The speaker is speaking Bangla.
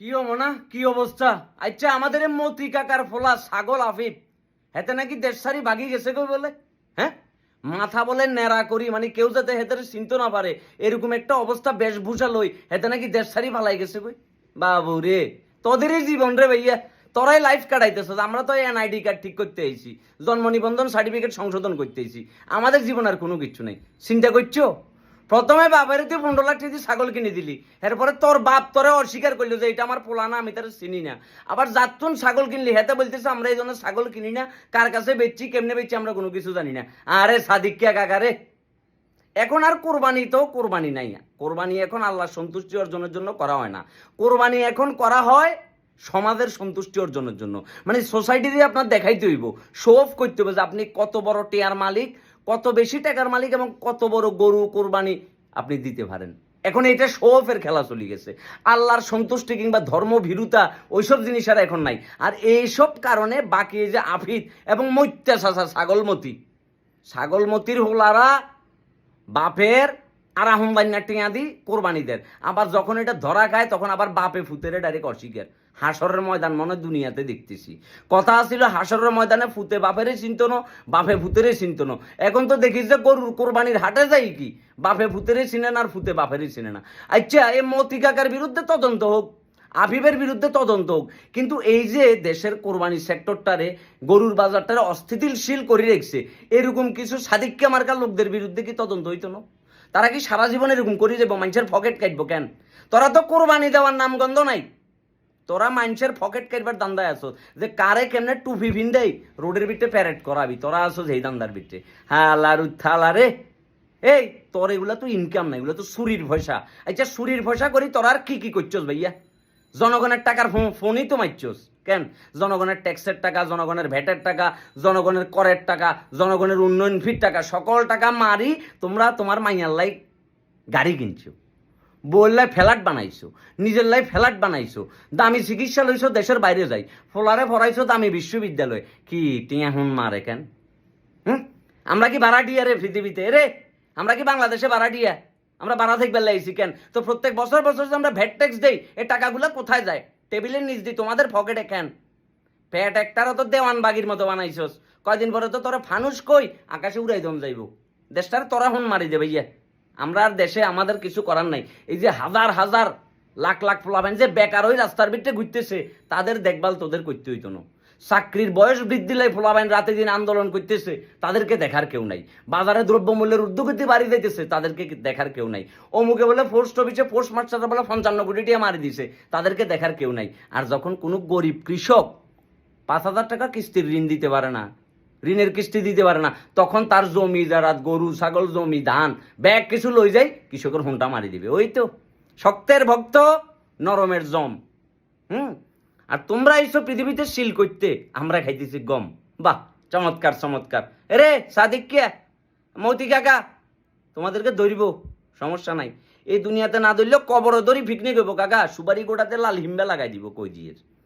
কি হব না কি অবস্থা? আচ্ছা আমাদের মতি কাকার ফোলা ছাগল আফিফ, হেতে নাকি দেশ সারি বাগি গেছে কই বলে? হ্যাঁ মাথা বলে ন্যাড়া করি মানে কেউ যাতে হেতে চিনতে না পারে, এরকম একটা অবস্থা বেশভূষা লই হেতে নাকি দেশ সারি পালাই গেছে কই? বাবু রে তোদেরই জীবন রে ভাইয়া, তোরাই লাইফ কাটাইতেছ আমরা তো এনআইডি কার্ড ঠিক করতে আইছি, জন্ম নিবন্ধন সার্টিফিকেট সংশোধন করতে আইছি, আমাদের জীবন আর কোনো কিছু নেই। চিন্তা করছ? প্রথমে বাপের তুই পনেরো লাখ টাকা ছাগল কিনে দিলি। এরপরে তোর বাপ তোরে অস্বীকার করল যে এটা আমার পোলা না, আমি তার চিনি না। আবার যাতুন ছাগল কিনলি, হেতে বলতেছে, আমরা এই জন্য ছাগল কিনি না, কার কাছে বেচছি, কেমনে বেচছি, আমরা কোনো কিছু জানি না। আরে সাদিকিয়া কাকারে এখন আর কোরবানি তো কোরবানি নাই কোরবানি এখন আল্লাহ সন্তুষ্টি অর্জনের জন্য করা হয় না। কোরবানি এখন করা হয় সমাজের সন্তুষ্টি অর্জনের জন্য। মানে সোসাইটিতে আপনার দেখাইতে হইব। শো অফ করতে হবে যে আপনি কত বড় টেয়ার মালিক কত বেশি টাকার মালিক এবং কত বড় গরু, কোরবানি আপনি দিতে পারেন। এখন এটা শো অফের খেলা চলে গেছে। আল্লাহর সন্তুষ্টি কিংবা ধর্মভীরুতা ওইসব জিনিস আর এখন নাই। আর এইসব কারণে বাকি যে আফিদ এবং মৈত্যা সাসা ছাগলমতি। ছাগলমতির হোলারা বাপের আর আহম বান্নার টিয়া দি কোরবানি দেন। আবার যখন এটা ধরা খায়, তখন আবার বাপে ফুতেরে ডাইরেক্ট অস্বীকার। হাসরের ময়দান মনে দুনিয়াতে দেখতেছি। কথা ছিল হাসরের ময়দানে ফুতে বাপেরে চিনত না বাপে ফুতেরে চিনত না এখন তো দেখিস যে গরুর কোরবানির হাটে যাই কি? বাপে ফুতেরে চিনে না আর ফুতে বাপেরই চিনে না। আচ্ছা এই মতিকাকার বিরুদ্ধে তদন্ত হোক আফিফের বিরুদ্ধে তদন্ত হোক, কিন্তু এই যে দেশের কোরবানি সেক্টরটারে, গরুর বাজারটারে অস্থিতিশীল করে রেখছে, এরকম কিছু সাদিককে মার্কার লোকদের বিরুদ্ধে কি তদন্ত হইতো না? তারা কি সারা জীবন এরকম করে যাব মানুষের পকেট কাটবো কেন? তোরা তো কোরবানি দেওয়ার নামগন্ধ নাই। তোরা মানুষের পকেট কাটবার দান্দায় আছো। যে কারে কেমনে টুপি ভিন্দেই রোডের বিটে প্যারেড করাবি। তোরা আছো সেই দান্দার বিটে হ্যাঁ লারু থালারে এই, তোর এগুলা তো ইনকাম নাই, এগুলো তো সুরির পয়সা আচ্ছা সুরির পয়সা করি, তোরা আর কি কি করছস ভাইয়া? জনগণের টাকার ফোনই তো মারছস। কেন? জনগণের ট্যাক্সের টাকা, জনগণের ভ্যাটের টাকা, জনগণের করের টাকা, জনগণের উন্নয়ন ফির টাকা, সকল টাকা মারি তোমরা তোমার মাইয়ার লাই গাড়ি কিনছো বললাই ফ্ল্যাট বানাইছো, নিজের লাই ফ্ল্যাট বানাইছো, দামি চিকিৎসা লইছো, দেশের বাইরে যাই, ফলারে ফরাইছো দামি বিশ্ববিদ্যালয়, কি টিয়া হুন মারে কেন? হুম? আমরা কি ভাড়াটিয়া রে পৃথিবীতে? রে আমরা কি বাংলাদেশে ভাড়াটিয়া আমরা ভাড়া থেকে বেলাইছি কেন? তো প্রত্যেক বছর বছর যে আমরা ভ্যাট ট্যাক্স দেই এই টাকাগুলো কোথায় যায়? টেবিলের নিচ দিই তোমাদের পকেটে কেন? প্যাট একটারও তো দেওয়ান বাগির মতো বানাইছস। কয়দিন পরে তো তোরা ফানুস কই, আকাশে উড়াই দম যাইব। দেশটার তোরা হুন মারি দেবে ইয়ে আমরা আর দেশে আমাদের কিছু করার নাই। এই যে হাজার হাজার লাখ লাখ ফ্লাভেন যে বেকার ওই রাস্তার ভিতরে ঘুরতেছে, তাদের দেখভাল তোদের করতে হইতো না। চাকরির বয়স বৃদ্ধি লাই ফলাবেন রাতে দিন আন্দোলন করতেছে, তাদেরকে দেখার কেউ নাই। বাজারে দ্রব্যমূল্যের ঊর্ধ্বগতি বাড়ি দিতেছে তাদেরকে দেখার কেউ নাই। অমুকে বলে পোস্ট অফিসে পোস্ট মাস্টার বলে পঞ্চান্ন কোটি টাকা মারি দিছে, তাদেরকে দেখার কেউ নাই। আর যখন কোনো গরিব কৃষক পাঁচ হাজার টাকা কিস্তির ঋণ দিতে পারে না, ঋণের কিস্তি দিতে পারে না, তখন তার জমি যারা গরু, ছাগল, জমি, ধান, ব্যাগ কিছু লই যায় কৃষকের হুন্টা মারি দিবে। ওই তো, শক্তের ভক্ত, নরমের জম। হুম? আর তোমরা এইসব পৃথিবীতে শিল করতে, আমরা খাইতেছি গম। বাহ, চমৎকার চমৎকার। রে সাদিক কে? মৌতি কাকা, তোমাদেরকে ধরিব, সমস্যা নাই। এই দুনিয়াতে না ধরলেও কবর ধরি, ফিকনিক হইব, কাকা। সুপারি গোটাতে লাল হিম্বা লাগাই দিব, কই দিয়ে?